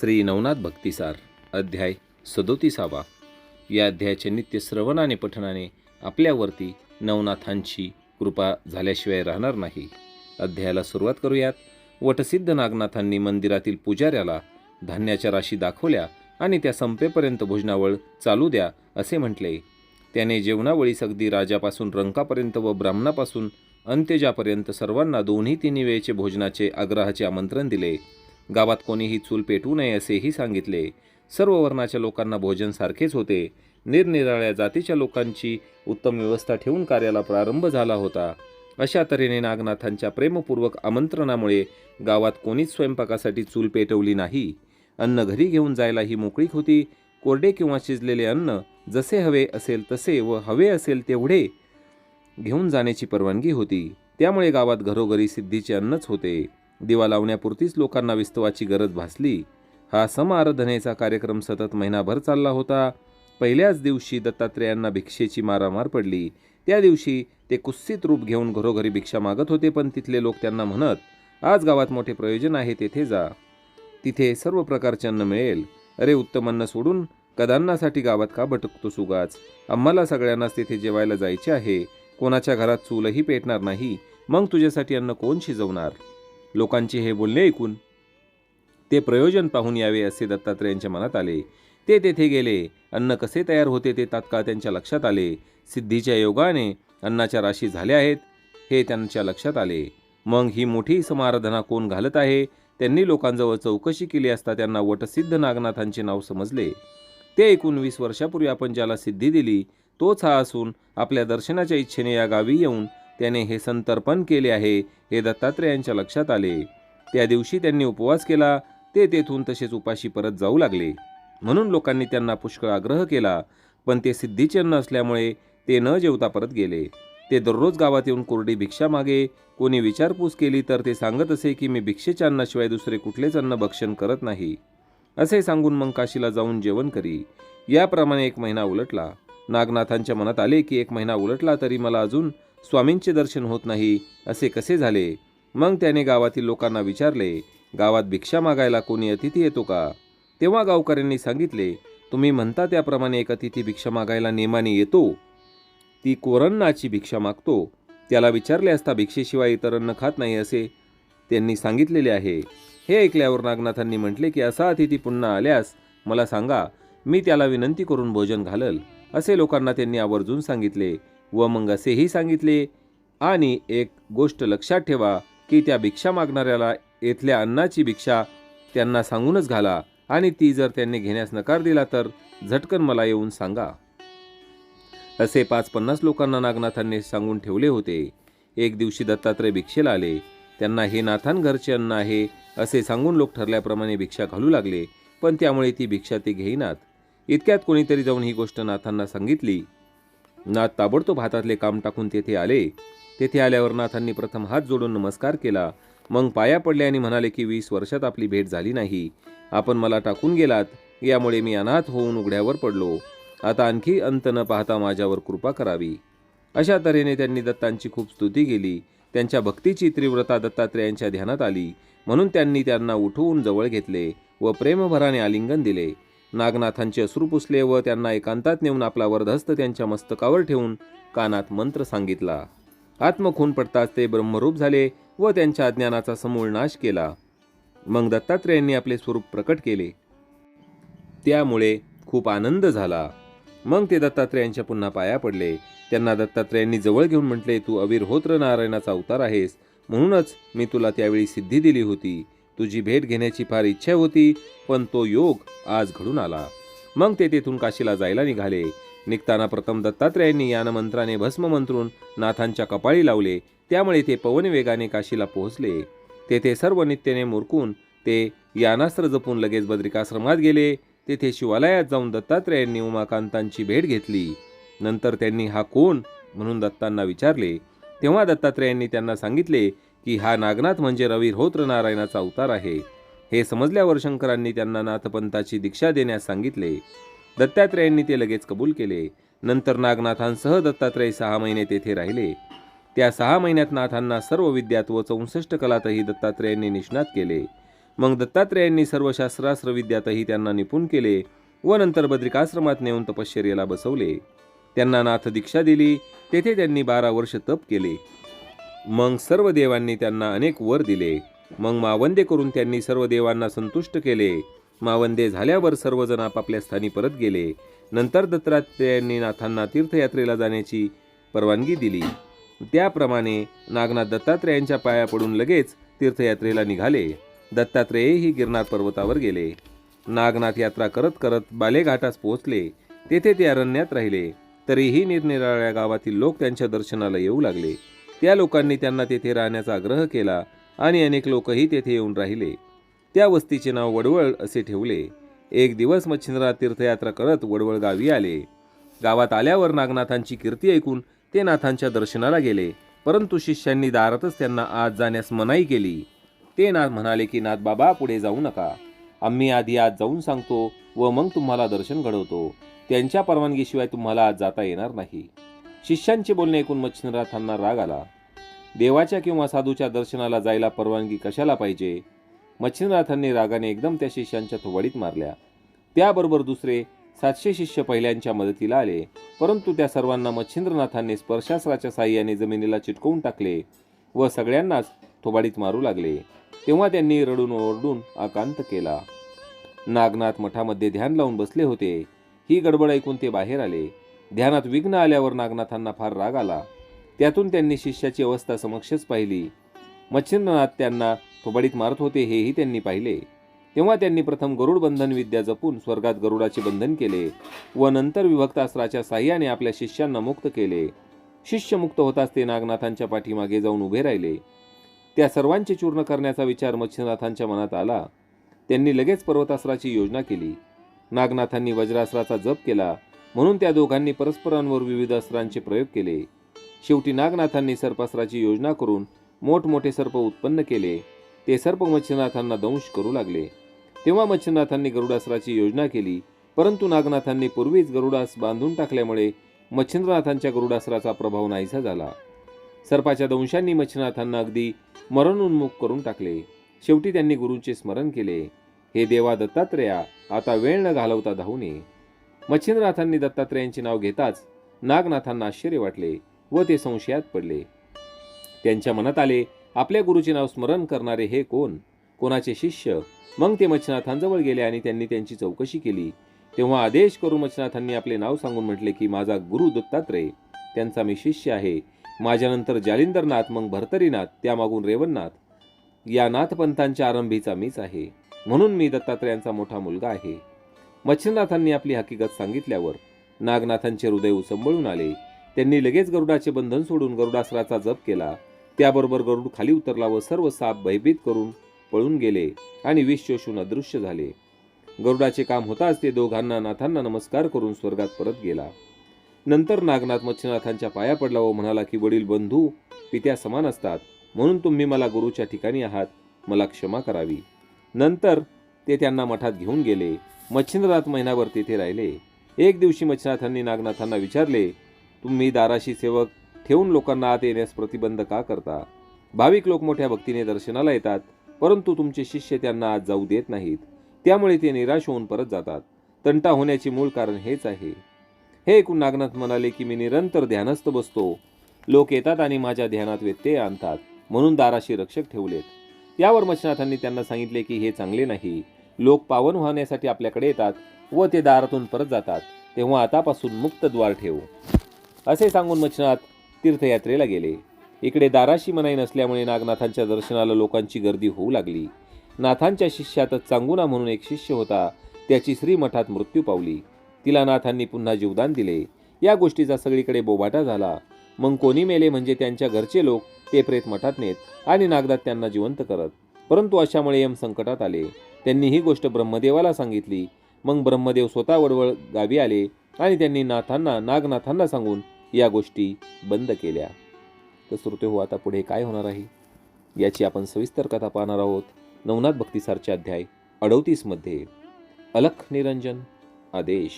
श्री नवनाथ भक्तिसार अध्याय सदोतीसावा. या अध्यायाचे नित्य श्रवणाने पठणाने आपल्यावरती नवनाथांची कृपा झाल्याशिवाय राहणार नाही. अध्यायाला सुरुवात करूयात. वटसिद्ध नागनाथांनी मंदिरातील पुजाऱ्याला धान्याच्या राशी दाखवल्या आणि त्या संपेपर्यंत भोजनावळ चालू द्या असे म्हटले. त्याने जेवणावळीस अगदी राजापासून रंकापर्यंत व ब्राह्मणापासून अंत्यजापर्यंत सर्वांना दोन्ही तिन्ही वेळेचे भोजनाचे आग्रहाचे आमंत्रण दिले. गावात कोणीही चूल पेटवू नये असेही सांगितले. सर्व वर्णाच्या लोकांना भोजन सारखेच होते. निरनिराळ्या जातीच्या लोकांची उत्तम व्यवस्था ठेवून कार्याला प्रारंभ झाला होता. अशा तऱ्हेने नागनाथांच्या प्रेमपूर्वक आमंत्रणामुळे गावात कोणीच स्वयंपाकासाठी चूल पेटवली नाही. अन्न घरी घेऊन जायला ही मोकळीक होती. कोरडे किंवा शिजलेले अन्न जसे हवे असेल तसे व हवे असेल तेवढे घेऊन जाण्याची परवानगी होती. त्यामुळे गावात घरोघरी सिद्धीचे अन्नच होते. दिवा लावण्यापुरतीच लोकांना विस्तवाची गरज भासली. हा सम आराधनेचा कार्यक्रम सतत महिनाभर चालला होता. पहिल्याच दिवशी दत्तात्रेयांना भिक्षेची मारामार पडली. त्या दिवशी ते कुस्सीत रूप घेऊन घरोघरी भिक्षा मागत होते पण तिथले लोक त्यांना म्हणत आज गावात मोठे प्रयोजन आहे तेथे जा. तिथे सर्व प्रकारचे अन्न मिळेल. अरे उत्तम अन्न सोडून कदांनासाठी गावात का भटकतो सुगाच? आम्हाला सगळ्यांनाच तिथे जेवायला जायचे आहे. कोणाच्या घरात चूलही पेटणार नाही. मग तुझ्यासाठी अन्न कोण शिजवणार? लोकांचे हे बोलणे ऐकून ते प्रयोजन पाहून यावे असे दत्तात्रेयांच्या मनात आले. ते तेथे गेले. अन्न कसे तयार होते ते तात्काळ त्यांच्या लक्षात आले. सिद्धीच्या योगाने अन्नाच्या राशी झाल्या आहेत हे त्यांच्या लक्षात आले. मग ही मोठी समाराधना कोण घालत आहे? त्यांनी लोकांजवळ चौकशी केली असता त्यांना वटसिद्ध नागनाथांचे नाव समजले. ते ऐकून वीस वर्षापूर्वी आपण ज्याला सिद्धी दिली तोच हा असून आपल्या दर्शनाच्या इच्छेने या गावी येऊन त्याने हे संतर्पण केले आहे हे दत्तात्रेयांच्या लक्षात आले. त्या दिवशी त्यांनी उपवास केला ते तेथून तसेच उपाशी परत जाऊ लागले. म्हणून लोकांनी त्यांना पुष्कळ आग्रह केला पण ते सिद्धीचे अन्न असल्यामुळे ते न जेवता परत गेले. ते दररोज गावात येऊन कोरडी भिक्षा मागे कोणी विचारपूस केली तर ते सांगत असे की मी भिक्षेच्या अन्नाशिवाय दुसरे कुठलेच अन्न भक्षण करत नाही. असे सांगून मग काशीला जाऊन जेवण करी. याप्रमाणे एक महिना उलटला. नागनाथांच्या मनात आले की एक महिना उलटला तरी मला अजून स्वामींचे दर्शन होत नाही असे कसे झाले? मग त्याने गावातील लोकांना विचारले गावात भिक्षा मागायला कोणी अतिथी येतो का? तेव्हा गावकऱ्यांनी सांगितले तुम्ही म्हणता त्याप्रमाणे एक अतिथी भिक्षा मागायला नेमाने येतो. ती कोरन्नाची भिक्षा मागतो. त्याला विचारले असता भिक्षेशिवाय इतर अन्न खात नाही असे त्यांनी सांगितलेले आहे. हे ऐकल्यावर नागनाथांनी म्हटले की असा अतिथी पुन्हा आल्यास मला सांगा मी त्याला विनंती करून भोजन घालल. असे लोकांना त्यांनी आवर्जून सांगितले. व मग असेही सांगितले. आणि एक गोष्ट लक्षात ठेवा की त्या भिक्षा मागणाऱ्याला येथल्या अन्नाची भिक्षा त्यांना सांगूनच घाला आणि ती जर त्यांनी घेण्यास नकार दिला तर झटकन मला येऊन सांगा. असे पाच पन्नास लोकांना नागनाथांनी सांगून ठेवले होते. एक दिवशी दत्तात्रय भिक्षेला आले. त्यांना हे नाथान घरचे अन्न आहे असे सांगून लोक ठरल्याप्रमाणे भिक्षा घालू लागले. पण त्यामुळे ती भिक्षा ते घेईनात. इतक्यात कोणीतरी जाऊन ही गोष्ट नाथांना सांगितली. नाथ ताबडतोब हातातले काम टाकून तेथे आले. तेथे आल्यावर नाथांनी प्रथम हात जोडून नमस्कार केला. मग पाया पडले आणि म्हणाले की वीस वर्षात आपली भेट झाली नाही. आपण मला टाकून गेलात. यामुळे मी अनाथ होऊन उघड्यावर पडलो. आता आणखी अंत न पाहता माझ्यावर कृपा करावी. अशा तऱ्हेने त्यांनी दत्तांची खूप स्तुती केली. त्यांच्या भक्तीची तीव्रता दत्तात्रेयांच्या ध्यानात आली. म्हणून त्यांनी त्यांना उठवून जवळ घेतले व प्रेमभराने आलिंगन दिले. नागनाथांचे अश्रू पुसले व त्यांना एकांतात नेऊन आपला वर्धस्त त्यांच्या मस्तकावर ठेवून कानात मंत्र सांगितला. आत्मखून पडताच ते ब्रह्मरूप झाले व त्यांच्या अज्ञानाचा समूळ नाश केला. मग दत्तात्रेयांनी आपले स्वरूप प्रकट केले. त्यामुळे खूप आनंद झाला. मग ते दत्तात्रेयांच्या पुन्हा पाया पडले. त्यांना दत्तात्रेयांनी जवळ घेऊन म्हटले तू अविरहोत्र नारायणाचा अवतार आहेस. म्हणूनच मी तुला त्यावेळी सिद्धी दिली होती. तुझी भेट घेण्याची फार इच्छा होती पण तो योग आज घडून आला. मग ते तेथून काशीला जायला निघाले. निघताना प्रथम दत्तात्रेयांनी यान मंत्राने भस्म मंत्रून नाथांच्या कपाळी लावले. त्यामुळे ते पवन वेगाने काशीला पोहोचले. तेथे सर्व नित्याने मुरकून ते यानास्त्र जपून लगेच बद्रिकाश्रमात गेले. तेथे शिवालयात जाऊन दत्तात्रयांनी उमाकांतांची भेट घेतली. नंतर त्यांनी हा कोण? म्हणून दत्तांना विचारले. तेव्हा दत्तात्रयांनी त्यांना सांगितले की हा नागनाथ म्हणजे रविहोत्र नारायणाचा अवतार आहे. हे समजल्यावर शंकरांनी त्यांना नाथपंथाची दीक्षा देण्यास सांगितले. दत्तात्रेयांनी ते लगेच कबूल केले. नंतर नागनाथांसह दत्तात्रेय सहा महिने तेथे राहिले. त्या सहा महिन्यात नाथांना सर्व विद्यात व चौसष्ट कलातही दत्तात्रेयांनी निष्णात केले. मग दत्तात्रेयांनी सर्व शास्त्रास्त्र विद्यातही त्यांना निपुण केले व नंतर बद्रिकाश्रमात नेऊन तपश्चर्येला बसवले. त्यांना नाथ दीक्षा दिली. तेथे त्यांनी बारा वर्ष तप केले. मग सर्व देवांनी त्यांना अनेक वर दिले. मग मावंदे करून त्यांनी सर्व देवांना संतुष्ट केले. मावंदे झाल्यावर सर्वजण आपापल्या स्थानी परत गेले. नंतर दत्तात्रेयांनी नाथांना तीर्थयात्रेला जाण्याची परवानगी दिली. त्याप्रमाणे नागनाथ दत्तात्रेयांच्या पाया पडून लगेच तीर्थयात्रेला निघाले. दत्तात्रेयही गिरनार पर्वतावर गेले. नागनाथ यात्रा करत करत बालेघाटास पोहोचले. तेथे ते अरण्यात राहिले. तरीही निरनिराळ्या गावातील लोक त्यांच्या दर्शनाला येऊ लागले. त्या लोकांनी त्यांना तेथे राहण्याचा आग्रह केला आणि अनेक लोकही तेथे येऊन राहिले. त्या वस्तीचे नाव वडवळ असे ठेवले. एक दिवस मच्छिंद्रा तीर्थयात्रा करत वडवळ गावी आले. गावात आल्यावर नागनाथांची कीर्ती ऐकून ते नाथांच्या दर्शनाला गेले. परंतु शिष्यांनी दारातच त्यांना आज जाण्यास मनाई केली. ते नाथ म्हणाले की नाथ बाबा पुढे जाऊ नका. आम्ही आधी आज जाऊन सांगतो व मग तुम्हाला दर्शन घडवतो. त्यांच्या परवानगीशिवाय तुम्हाला आज जाता येणार नाही. शिष्यांचे बोलणे ऐकून मच्छिंद्रनाथांना राग आला. देवाच्या किंवा साधूच्या दर्शनाला जायला परवानगी कशाला पाहिजे? मच्छिंद्रनाथांनी रागाने एकदम त्या शिष्यांच्या थोबाडीत मारल्या. त्याबरोबर दुसरे सातशे शिष्य पहिल्यांच्या मदतीला आले. परंतु त्या सर्वांना मच्छिंद्रनाथांनी स्पर्शास्त्राच्या साह्याने जमिनीला चिटकवून टाकले व सगळ्यांनाच थोबाडीत मारू लागले. तेव्हा त्यांनी रडून ओरडून आकांत केला. नागनाथ मठामध्ये ध्यान लावून बसले होते. ही गडबड ऐकून ते बाहेर आले. ध्यानात विघ्न आल्यावर नागनाथांना फार राग आला. त्यातून त्यांनी शिष्याची अवस्था समक्षच पाहिली. मच्छिंद्रनाथ त्यांना थोबाडीत मारत होते हेही त्यांनी पाहिले. तेव्हा त्यांनी प्रथम गरुड बंधन विद्या जपून स्वर्गात गरुडाचे बंधन केले व नंतर विभक्तास्त्राच्या साह्याने आपल्या शिष्यांना मुक्त केले. शिष्य मुक्त होताच ते नागनाथांच्या पाठीमागे जाऊन उभे राहिले. त्या सर्वांचे चूर्ण करण्याचा विचार मच्छिंद्रनाथांच्या मनात आला. त्यांनी लगेच पर्वतास्त्राची योजना केली. नागनाथांनी वज्रास्त्राचा जप केला. म्हणून त्या दोघांनी परस्परांवर विविध अस्त्रांचे प्रयोग केले. शेवटी नागनाथांनी सर्पास्त्राची योजना करून मोठमोठे सर्प उत्पन्न केले. ते सर्प मच्छनाथांना दंश करू लागले. तेव्हा मच्छनाथांनी गरुडास्त्राची योजना केली. परंतु नागनाथांनी पूर्वीच गरुडास बांधून टाकल्यामुळे मच्छिंद्रनाथांच्या गरुडास्त्राचा प्रभाव नाहीसा झाला. सर्पाच्या दंशांनी मच्छनाथांना अगदी मरणोन्मुख करून टाकले. शेवटी त्यांनी गुरूंचे स्मरण केले. हे देवा दत्तात्रेया आता वेळ न घालवता धावून ये मच्छिंद्रनाथांनी दत्तात्रेयांचे नाव घेताच नागनाथांना आश्चर्य वाटले व ते संशयात पडले. त्यांच्या मनात आले आपल्या गुरुचे नाव स्मरण करणारे हे कोण? कोणाचे शिष्य? मग ते मच्छनाथांजवळ गेले आणि त्यांनी त्यांची चौकशी केली. तेव्हा आदेश करून मच्छनाथांनी आपले नाव सांगून म्हटले की माझा गुरु दत्तात्रय त्यांचा मी शिष्य आहे. माझ्यानंतर जालिंदरनाथ मग भरतरीनाथ त्यामागून रेवणनाथ या नाथपंथांच्या आरंभीचा मीच आहे. म्हणून मी दत्तात्रयांचा मोठा मुलगा आहे. मच्छिंद्रनाथांनी आपली हकीकत सांगितल्यावर नागनाथांचे हृदय उसंबळून आले. त्यांनी लगेच गरुडाचे बंधन सोडून गरुडासराचा जप केला. त्याबरोबर गरुड खाली उतरला व सर्व साप भयभीत करून पळून गेले आणि विष शोषून अदृश्य झाले. गरुडाचे काम होताच ते दोघांना नाथांना नमस्कार करून स्वर्गात परत गेला. नंतर नागनाथ मच्छिनाथांच्या पाया पडला व म्हणाला की वडील बंधू पित्या समान असतात. म्हणून तुम्ही मला गुरुच्या ठिकाणी आहात. मला क्षमा करावी. नंतर ते त्यांना मठात घेऊन गेले. मच्छिंद्रनाथ महिनाभर तेथे राहिले. एक दिवशी मच्छिनाथांनी नागनाथांना विचारले तुम्ही दाराशी सेवक ठेवून लोकांना आत येण्यास प्रतिबंध का करता? भाविक लोक मोठ्या भक्तीने दर्शनाला येतात परंतु तुमचे शिष्य त्यांना आत जाऊ देत नाहीत. त्यामुळे ते निराश होऊन परत जातात. तंटा होण्याचे मूळ कारण हेच आहे. हे ऐकून नागनाथ म्हणाले की मी निरंतर ध्यानस्थ बसतो. लोक येतात आणि माझ्या ध्यानात व्यत्यय आणतात म्हणून दाराशी रक्षक ठेवलेत. यावर मच्छनाथांनी त्यांना सांगितले की हे चांगले नाही. लोक पावन व्हावण्यासाठी आपल्याकडे येतात व ते दारातून परत जातात. तेव्हा आतापासून मुक्त द्वार ठेवू. असे सांगून मच्छनाथ तीर्थयात्रेला गेले. इकडे दाराशी मनाई नसल्यामुळे नागनाथांच्या दर्शनाला लोकांची गर्दी होऊ लागली. नाथांच्या शिष्यातच चांगुना म्हणून एक शिष्य होता. त्याची श्रीमठात मृत्यू पावली. तिला नाथांनी पुन्हा जीवदान दिले. या गोष्टीचा सगळीकडे बोबाटा झाला. मग कोणी मेले म्हणजे त्यांच्या घरचे लोक ते प्रेत मठात नेत आणि नागदात त्यांना जिवंत करत परंतु अशामुळे यम संकटात आले. त्यांनी ही गोष्ट ब्रह्मदेवाला सांगितली. मग ब्रह्मदेव स्वतः वडवळ गावी आले आणि त्यांनी नाथांना नागनाथांना सांगून या गोष्टी बंद केल्या. तर श्रोते हो आता पुढे काय होणार आहे? याची आपण सविस्तर कथा पाहणार आहोत. नवनाथ भक्तीसारचे अध्याय अडोतीसमध्ये. अलख निरंजन आदेश.